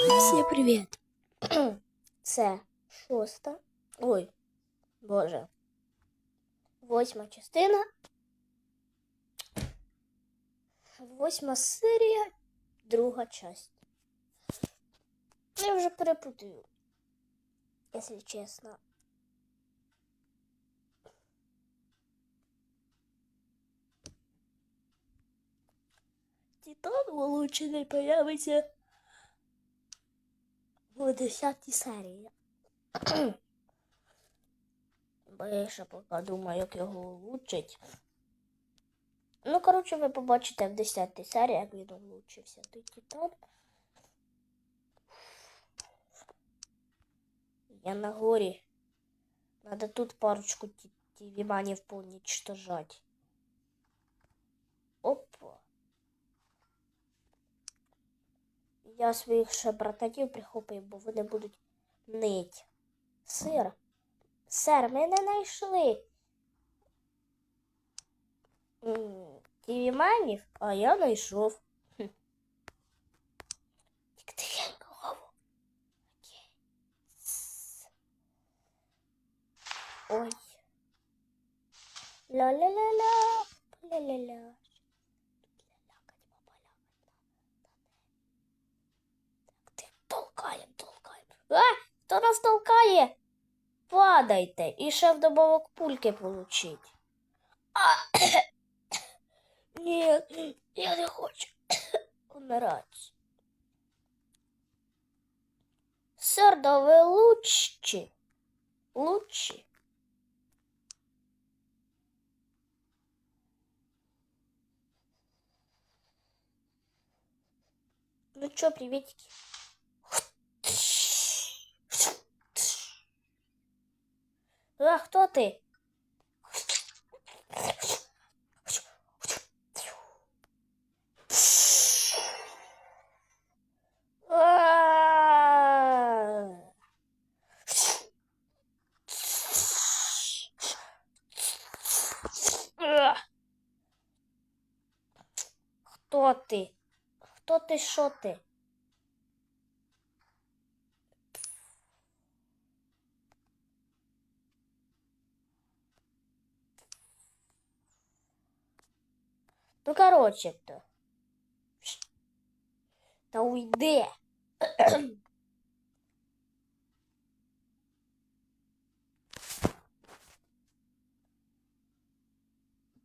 Всім привіт! Це шоста. Ой, боже. Восьма частина. Восьма серія, друга часть. Я вже перепутаю, якщо чесно. Титан улучшений появиться в 10 серії. Бо я ще поки думаю, як його улучшить. Ну, коротше, ви побачите в 10 серії, як він улучшився той титан. Я на горі. Надо тут парочку тівіманів поуничтожать. Я своїх ще брататів прихопив, бо вони будуть нить. Сир. Сер, ми не знайшли. Тівіманів, а я знайшов. Тільки тихенько. Окей. Ой. Ла-ла-ла-ла. Ла-ла-ла. А! Хто нас толкає? Падайте і ще вдобавок пульки получить. А! Ні, я не хочу умирати. Сер, да ви лучші. Лучші. Ну чё, приветики. Ты? А. А. Хто ти? Хто ти, що ти? Ну, короче, то. Та уйди.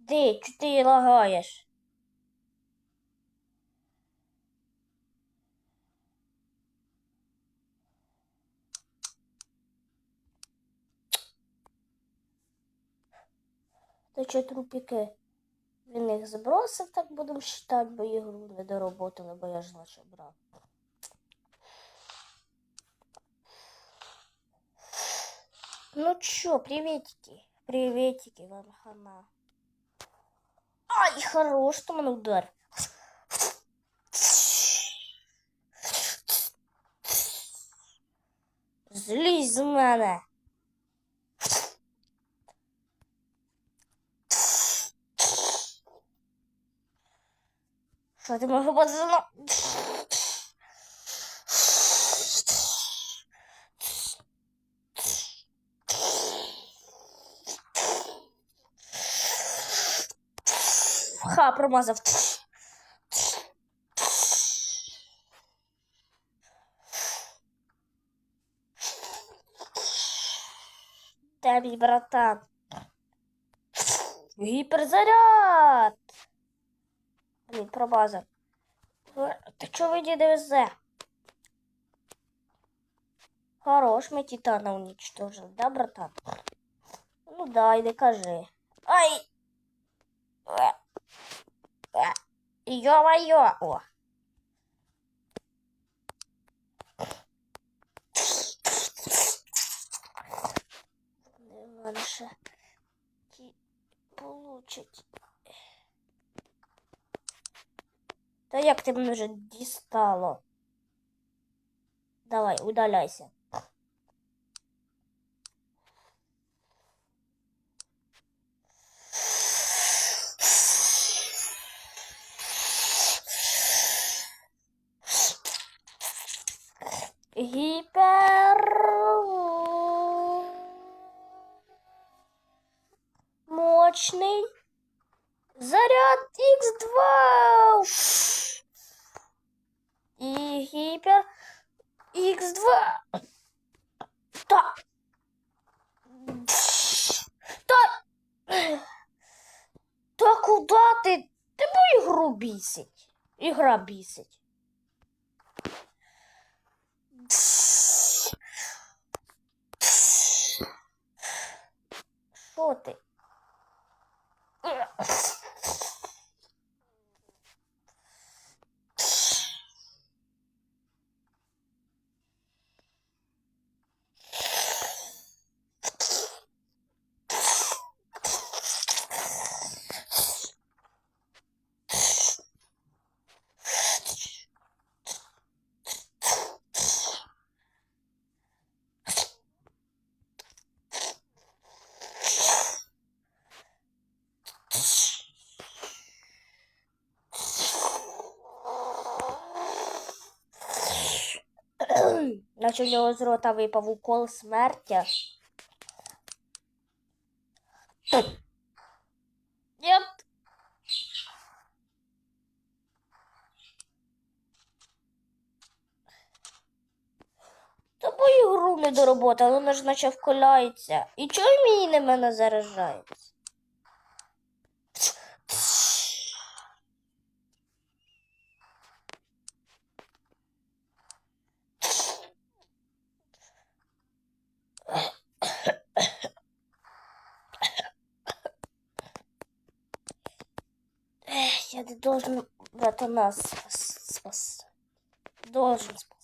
Ти, чи ти лагаєш? Та що трупіки? Він їх збросив, так будемо считати, бо ігру не доработали, бо я ж лише брав. Ну чё, приветики. Приветики вам хана. Ай, хорош, там он удар. Злізь з Що ти можеш пацану? Ха, промазав. Мій братан? Гіперзаряд! Блін, промазав. Е, Та чого ви не везе? Хорош, ми титана уничтожили, да, братан? Ну да, і не кажи. Ай! Е, е, Йо-моє! О! Та як ти мене вже дістало? Давай, удаляйся. Гіпер. Мощний. Заряд Х2. І гіпер Х2. Та. Та. Та куди ти? Тебе ігру бісить. Ігра бісить. Що ти? Наче в нього з рота випав укол смертя. Нет. Тобою гру не доробота, воно ж наче вколяється. І чого мені на мене заражається? Должен братана спас. Должен спас.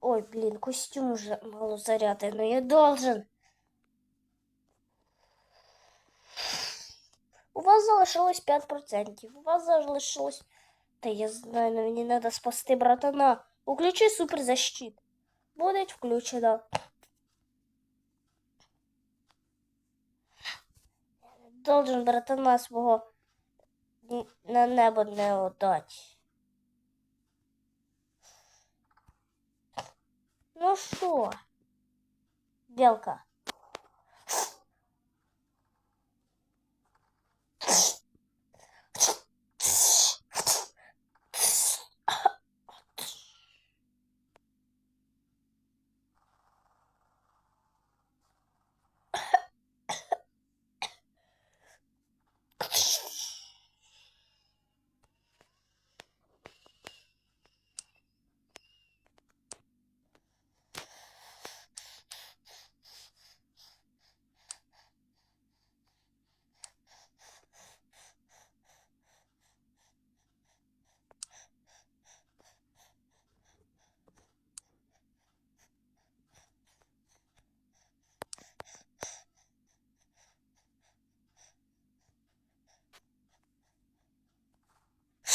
Ой, блин, костюм уже мало заряда, но я должен. У вас залишилось 5%. У вас залишилось... Та я знаю, но мені треба спасти братана. Включи суперзащит. Буде включено. Должен братана свого на небо не отдать. Ну що, Белка?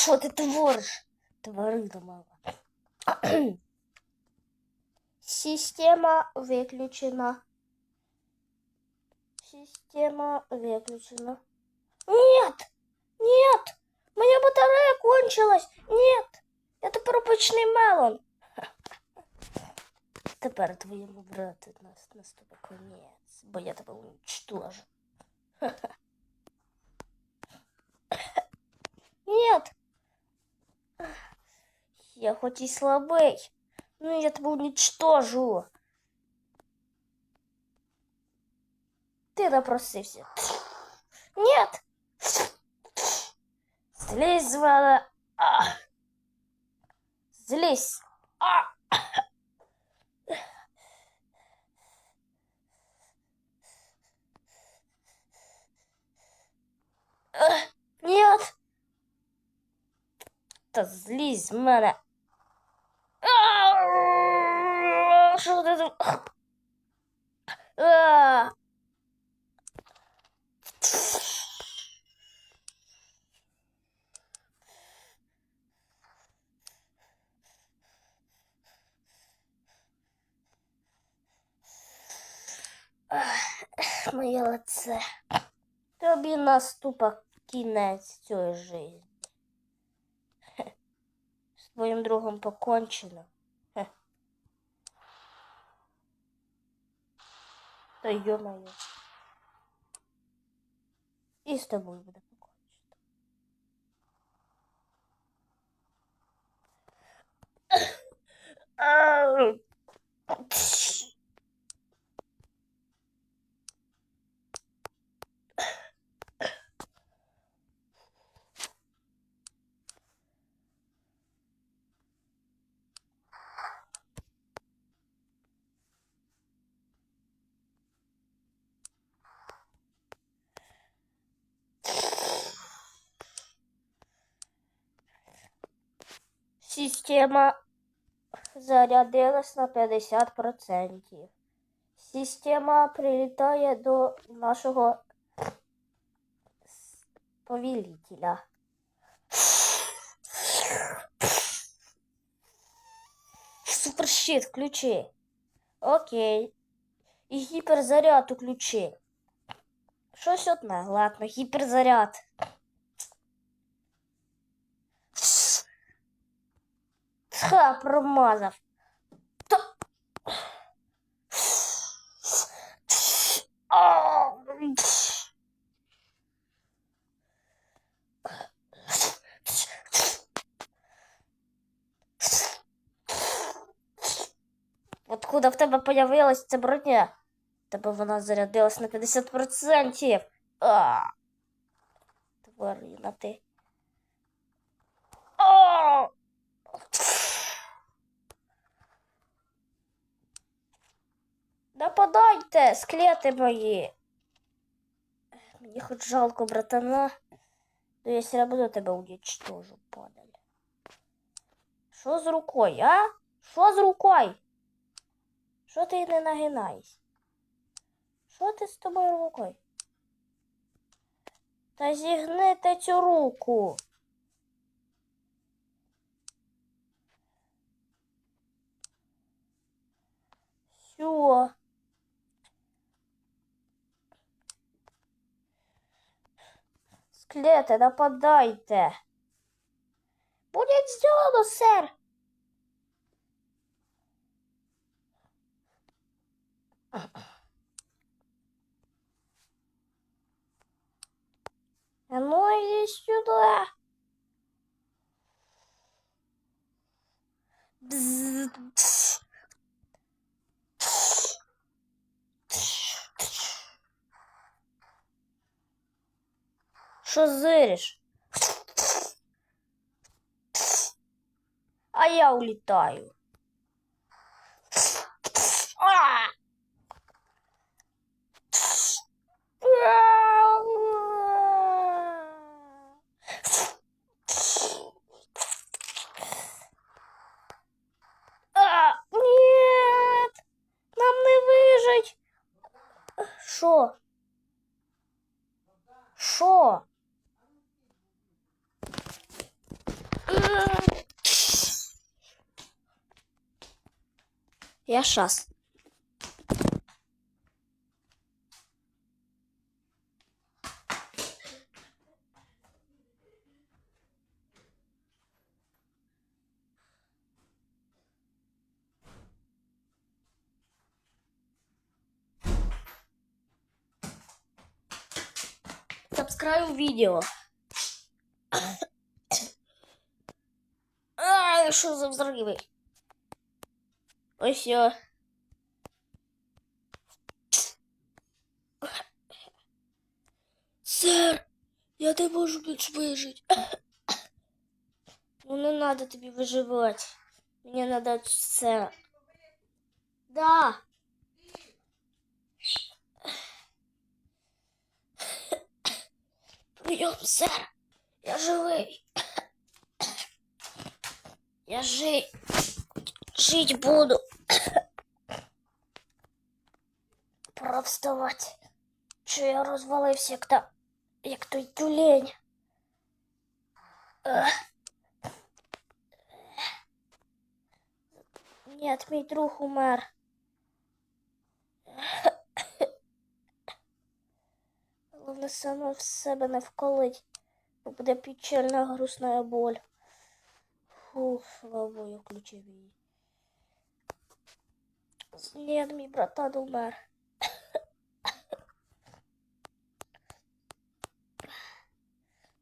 Що ти твориш? Тварина мала. Система выключена. Система выключена. Нет! Нет! Моя батарея кончилась! Нет! Я тепер обичний мелон. Тепер твоєму брату нас наступить конець, бо я тебе уничтожу. Нет! Я хоть и слабый, но я тебя уничтожу. Ты напросился. Нет! Злись, звала. А! Злись. А! Э, Нет! Та злізь з. Що? А! Ах, Моє лице. Тобі наступа кінець цієї житті. З твоїм другом покончено. Та ё-моё. І з тобою буде покончено. Ау. Система зарядилась на 50%. Система прилітає до нашого повелителя. Суперщит включи. Окей. І гіперзаряд включи. Щось одне, ладно, гіперзаряд. Ха, промазав. Та... Откуда в тебе появилась ця броня? Тебе вона зарядилась на 50%. А! Тварина ти. А! Нападайте, склети мої. Мені хоч жалко, братана. Но я все равно тебе уничтожу, падаль. Що з рукою, а? Що з рукою? Що ти не нагинаєш? Що ти з тобою рукою? Та зігнете цю руку. Все. Склети, нападайте. Будет сделано, сэр. А ну иди сюда. Бзз. Що зириш? А я улітаю. А! А, я сейчас. Сабскрайб видео. А, что за взрывы? Ось все. Сэр, я не можу більш вижити. Ну не надо тобі виживати. Мені надо все. Да. Прийом, сэр. Я живий. Я жи... Жить буду. Пора вставати. Чи я розвалився, як та... як той тюлень. Нет, мій друг умер. Головне саме в себе не вколить. бо Буде печальна грустна боль. Фух, слава Богу, я. Ні, мій братан умер.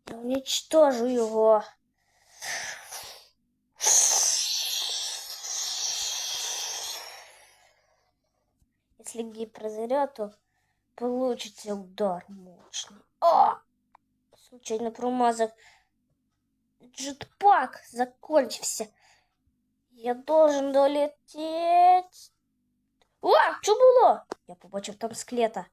Я уничтожу його. Если прозрет, то получится удар мощный. А! Случайно промазал. Джетпак закончился. Я должен долететь. О, що було? Я побачив там склета.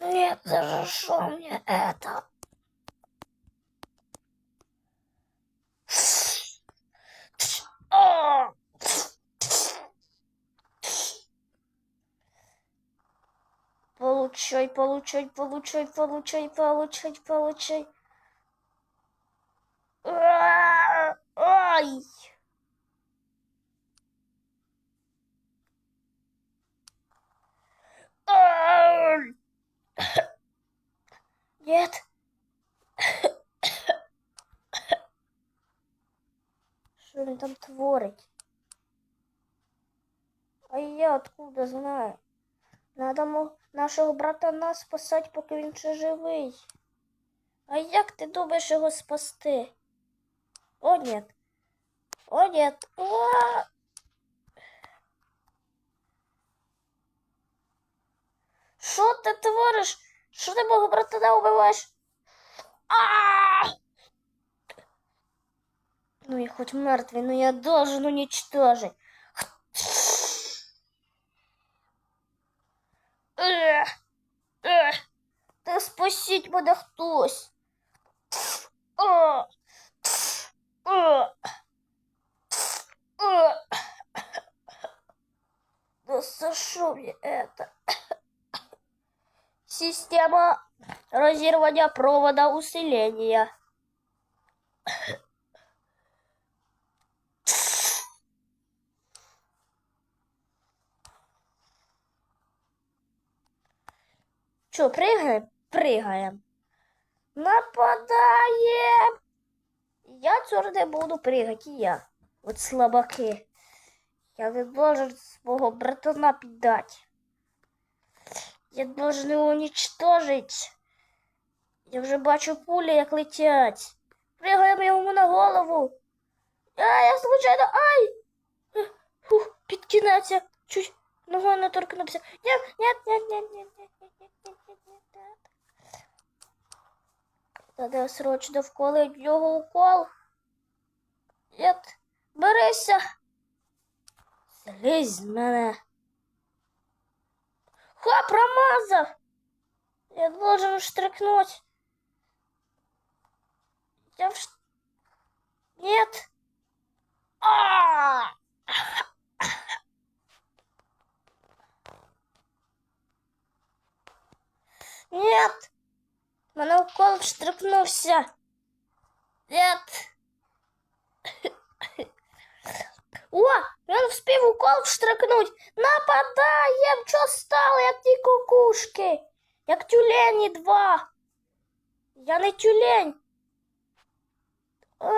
Нет, за что мне это? Получай, получай, получай, получай, получай, получай. Ай! Нет. Що він там творить? А я откуда знаю? Надо нашого братана спасати, поки він ще живий. А як ти думаєш його спасти? О, нет. О, нет. О! Що ти твориш? Що ти мого братана убиваєш? А! Ну я хоть мертвый, но я должен уничтожить. Та спасіть мене хтось. за что мне это? Система разорвания провода усиления. Что, прыгаем? Прыгаем. Нападаем! Я цього не буду прыгать, и я. Вот слабаки. Я не должен свого братана піддать. Я должен його уничтожить. Я вже бачу пулі, як летять. Пригаємо йому на голову. А, я случайно. Ай! Фух, під кінець я чуть ногою не торкнувся. Нет, нет, нет, нет, нет, нет, нет, нет, нет, нет, нет. Треба срочно вколить в нього укол. Нет, берися. Слізь з мене. Ха, промазав. Я должен штрикнуть. Я в... Нет. А! Нет. Мене укол вштрикнувся. Нет. О, він вспів укол вштрикнуть. Нападаєм, що стало, як ті кукушки. Як тюлені два. Я не тюлень. А,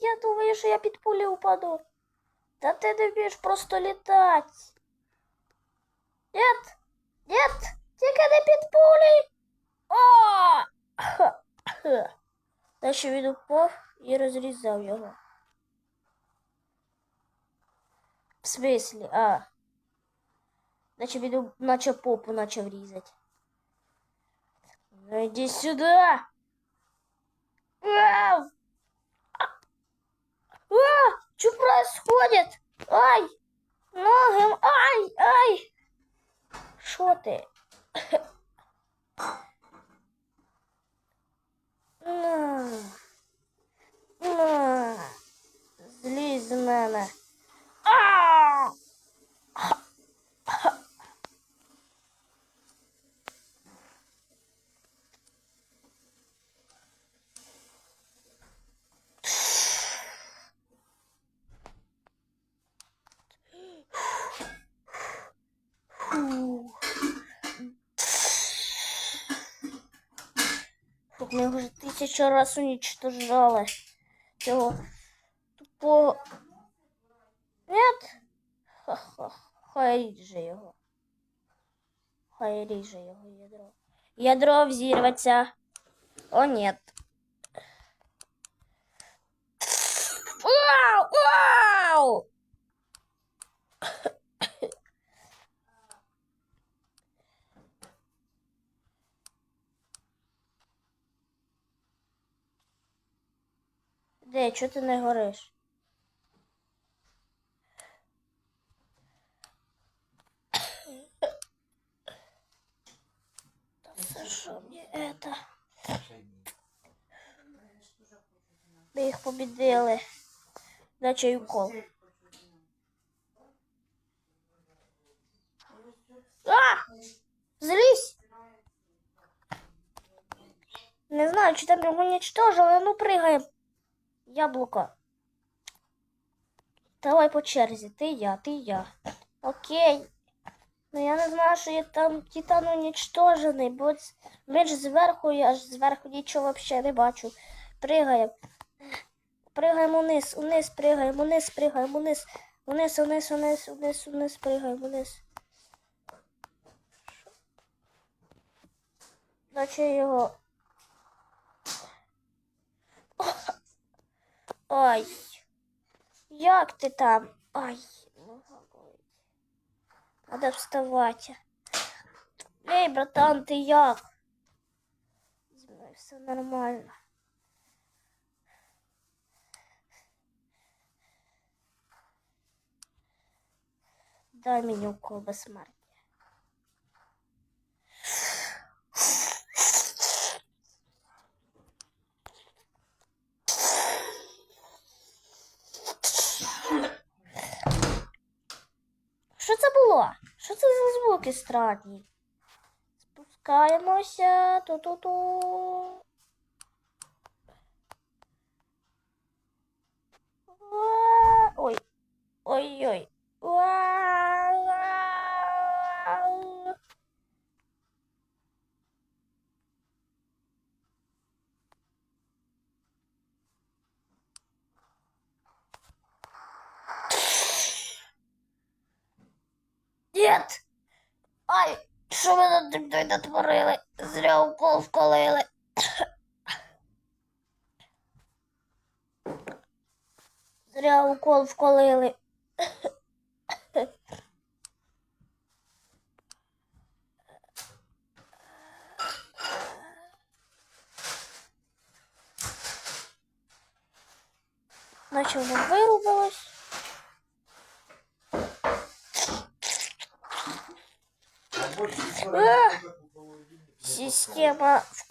я думаю, що я під пулі упаду. Та ти не вмієш просто літати. Нет, нет, тільки не під пулі. О! Ха, ха. Далі він упав і розрізав його. В смысле? А. Наче він наче попу начав різати. Ну иди сюда! Ау! А! А! Что происходит? Ай! Ноги! Ай! Ай! Що ти? На. На. Злізь з Ми вже тисячу раз унічтожали цього тупого Хай ріже його. Хай ріже його ядро. Ядро взірветься. О, нет. Вау! Вау! Де, чого ти не гориш? Та за що мені это? Ми їх побідили. Наче укол. А! Злізь! Не знаю, чи там його уничтожили, ну пригаємо. Яблуко. Давай по черзі. Ти я, ти я. Окей. Ну я не знаю, що я там титан уничтожений, бо ми ж зверху, я ж зверху нічого взагалі не бачу. Пригаємо. Пригаємо вниз, вниз, пригаємо, вниз, пригаємо, вниз. Вниз, вниз, вниз, вниз, вниз, пригаємо, вниз. Наче його. Ай. Як ти там? Ай. Надо вставати. Ей, братан, ти як? Зі мною все нормально. Дай мені укол безсмертя. Що це було? Що це за звуки странні? Спускаємося. Ту-ту-ту. Ой. Ой-ой. Уа! Нет! Ай, що ви над мною натворили? Зря укол вколили. Зря укол вколили.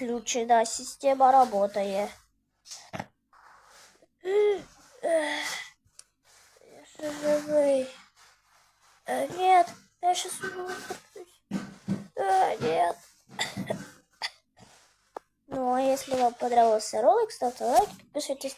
Система включена, система работает. Э, Нет, я сейчас умру. Э, Нет. Ну, а если вам понравился ролик, ставьте лайк, подписывайтесь